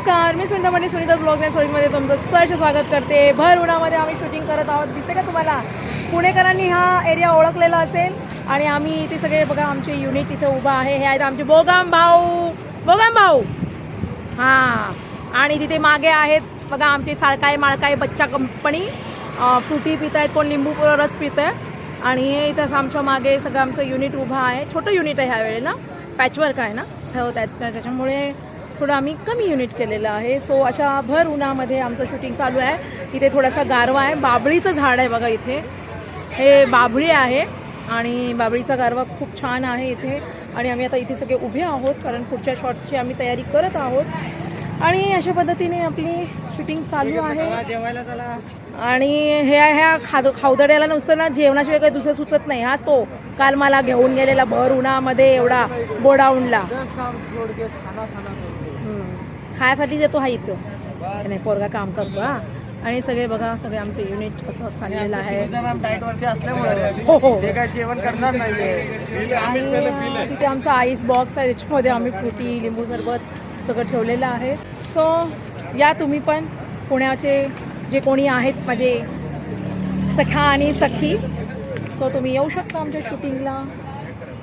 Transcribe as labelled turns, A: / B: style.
A: नमस्कार मी सुनीता सुनीता ब्लॉगमध्ये तुमचं सहज स्वागत करते. भर उन्हामध्ये आम्ही शूटिंग करत आहोत. दिसते का तुम्हाला? पुणेकरांनी हा एरिया ओळखलेला असेल आणि आम्ही इथे सगळे बघा आमचे युनिट इथे उभा आहे. हे आहेत आमचे बोगाम भाऊ. बोगाम भाऊ! हां. आणि तिथे मागे आहेत बघा आमचे साळकाय माळकाय बच्चा कंपनी फ्रुटी पित आहेत कोण लिंबू रस पित आहे आणि हे इथं आमच्या मागे सगळं आमचं युनिट उभं आहे. छोटं युनिट आहे ह्या वेळेला. पॅचवर्क आहे ना? सो त्या त्याच्यामुळे थोडं आम्ही कमी युनिट केलेलं आहे. सो अशा भर उन्हामध्ये आमचं शूटिंग चालू आहे. इथे थोडासा गारवा आहे. बाबळीचं झाड आहे बघा इथे. हे बाबळी आहे आणि बाबळीचा गारवा खूप छान आहे इथे. आणि आम्ही आता इथे सगळे उभे आहोत कारण पुढच्या शॉटची आम्ही तयारी करत आहोत. आणि अशा पद्धतीने आपली शूटिंग चालू आहे आणि ह्या ह्या खाद खावदड्याला नुसतं ना जेवणाशिवाय काही दुसरं सुचत नाही. हाच तो काल मला घेऊन गेलेला भर उन्हामध्ये एवढा गोडाऊनला. खायासाठीच येतो हा इथं. नाही पोरगा काम करतो हा. आणि सगळे बघा सगळे आमचे युनिट कसं चाललेलं आहे. हो हो.
B: जेवण करणार
A: आणि तिथे आमचा आईस बॉक्स आहे त्याच्यामध्ये आम्ही फ्रुटी लिंबू सरबत सगळं ठेवलेलं आहे. सो या तुम्ही पण पुण्याचे जे कोणी आहेत माझे सखा आणि सखी सो तुम्ही येऊ शकता आमच्या शूटिंगला